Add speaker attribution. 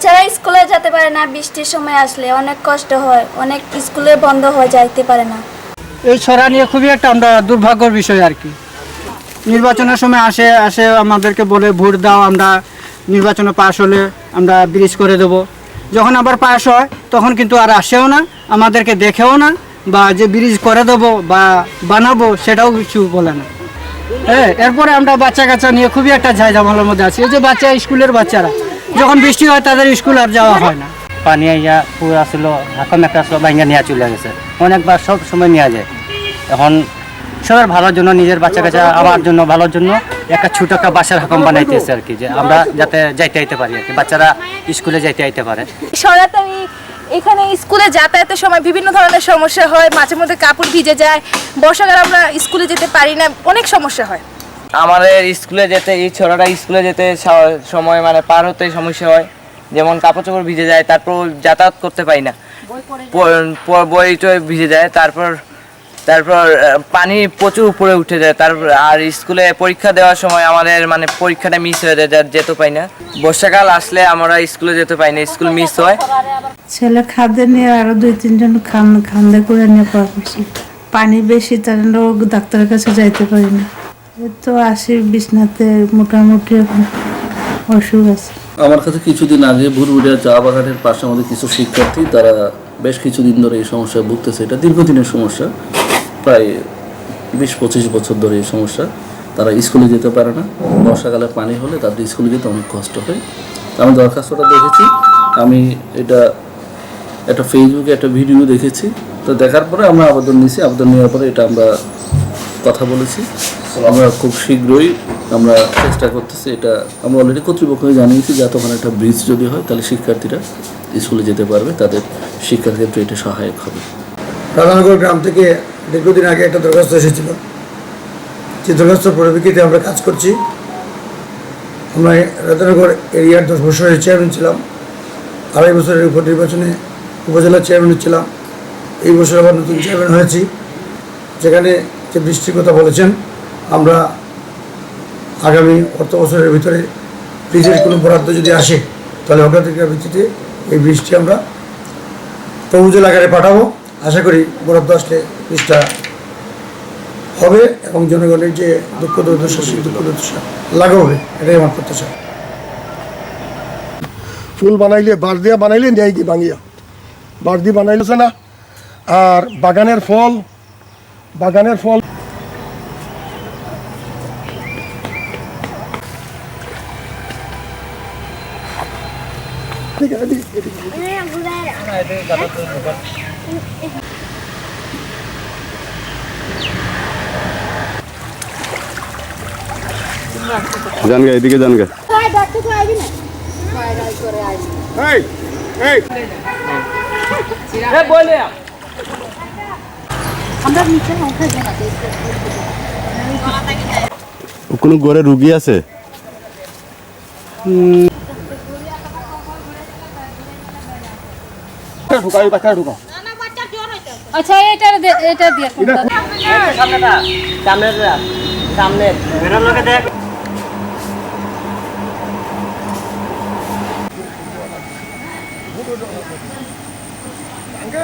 Speaker 1: বাচ্চারা স্কুলে যেতে পারে না, বৃষ্টির সময় আসলে অনেক কষ্ট হয়, অনেক স্কুলে বন্ধ হয়ে যাইতে পারে না।
Speaker 2: এই ছড়া নিয়ে খুবই একটা আমরা দুর্ভাগ্যর বিষয় আর কি। নির্বাচনের সময় আসে আসে আমাদেরকে বলে, ভোট দাও, আমরা নির্বাচনে পাশ হলে আমরা ব্রিজ করে দেব। যখন আবার পাশ হয়, তখন কিন্তু আর আসেও না, আমাদেরকে দেখেও না, বা যে ব্রিজ করে দেবো বা বানাবো সেটাও কিছু বলে না। হ্যাঁ এরপরে আমরা বাচ্চা কাচ্চা নিয়ে খুবই একটা ঝামেলার মধ্যে আছি। এই যে বাচ্চা, স্কুলের বাচ্চারা যখন বৃষ্টি হয় তাদের স্কুল আর যাওয়া হয় না।
Speaker 3: পানি আইয়া পুর আসছিল হাকম একটা আসলো ভাঙ্গা নিয়ে চলে গেছে। অনেকবার সব সময় নেওয়া যায়। এখন সবার ভালোর জন্য নিজের বাচ্চা কাচ্চা আমার জন্য ভালোর জন্য একটা ছোট একটা বাসার হাকম বানাইতেছে আর কি যে আমরা যাতে যাইতে আইতে পারি আর কি বাচ্চারা স্কুলে যাইতে আইতে পারে।
Speaker 4: সরাতারি এখানে স্কুলে যাতায়াতের সময় বিভিন্ন ধরনের সমস্যা হয় মাঝে মধ্যে কাপড় ভিজে যায় বর্ষাকালে আমরা স্কুলে যেতে পারি না অনেক সমস্যা হয়।
Speaker 5: আমাদের স্কুলে যেতে এই ছোটটা স্কুলে যেতে সময় মানে পার হতে সমস্যা হয়। যেমন কাপড় চোপড় ভিজে যায় তারপর যাতায়াত করতে পারি না। বই টই ভিজে যায় তারপর তারপর পানি প্রচুর উপরে উঠে যায়। তারপর আর স্কুলে পরীক্ষা দেওয়ার সময় আমাদের মানে পরীক্ষাটা মিস হয়ে যায় যার যেতে পাই না। বর্ষাকাল আসলে আমরা স্কুলে যেতে পাই না স্কুল মিস হয়।
Speaker 6: ছেলে খাদ্য নিয়ে আরও দুই তিনজন খান খান্দা করে নিয়ে পানি বেশি তার ডাক্তারের কাছে যাইতে পারি না। তো আসি বিছনাতে মোটামুটি অসুখ আছে।
Speaker 7: আমার কাছে কিছুদিন আগে ভুরভুরিয়া চা বাগানের পাশে আমাদের কিছু শিক্ষার্থী, তারা বেশ কিছুদিন ধরে এই সমস্যায় ভুগতেছে। এটা দীর্ঘদিনের সমস্যা, প্রায় বিশ পঁচিশ বছর ধরে এই সমস্যা। তারা স্কুলে যেতে পারে না। বর্ষাকালে পানি হলে তাদের স্কুলে যেতে অনেক কষ্ট হয়। আমি দরখাস্তটা দেখেছি। আমি এটা একটা ফেসবুকে একটা ভিডিও দেখেছি। তো দেখার পরে আমরা আবেদন নিয়েছি। আবেদন নেওয়ার পরে এটা আমরা কথা বলেছি। আমরা খুব শীঘ্রই আমরা চেষ্টা করতেছি এটা আমরা অলরেডি কর্তৃপক্ষকে জানিয়েছি যাতে ওখানে একটা ব্রিজ যদি হয় তাহলে শিক্ষার্থীরা স্কুলে যেতে পারবে তাদের শিক্ষার ক্ষেত্রে এটা সহায়ক হবে।
Speaker 8: রাধানগর গ্রাম থেকে দীর্ঘদিন আগে একটা দরখাস্ত এসেছিল। যে দরখাস্তর পরিপ্রেক্ষিতে আমরা কাজ করছি। আমরা রাধানগর এরিয়ার দশ বছরের চেয়ারম্যান ছিলাম। আড়াই বছরের উপনির্বাচনে উপজেলার চেয়ারম্যান ছিলাম। এই বছর আবার নতুন চেয়ারম্যান হয়েছি। যেখানে যে বৃষ্টির কথা বলেছেন আমরা আগামী অর্থ বছরের ভিতরে ব্রিজের কোনো বরাদ্দ যদি আসে, তাহলে অগ্রাধিকার ভিত্তিতে এই বৃষ্টি আমরা প্রভুজল আকারে পাঠাবো। আশা করি বরাদ্দ আসলে বৃষ্টিটা হবে এবং জনগণের যে দুঃখ দুর্দশা, সেই দুঃখ দুর্দশা লাঘব। হবে এটাই আমার প্রত্যাশা।
Speaker 9: ফুল বানাইলে বাঁশ দিয়া বানাইলে নেয় কি ভাঙিয়া? বাঁশ দিয়ে বানাইলেছে না? আর বাগানের ফল বাগানের ফল ঠিক আছে, এদিকে, এদিকে।
Speaker 10: জানগা এদিকে জানগা
Speaker 9: এই, এই,
Speaker 10: কোনো ঘরে রুগী আছে?
Speaker 9: ঢুকাও, এই বাচ্চাটা ঢুকাও।
Speaker 4: আচ্ছা এটা এটা দিয়ে
Speaker 5: সামনেটা। সামনের। সামনের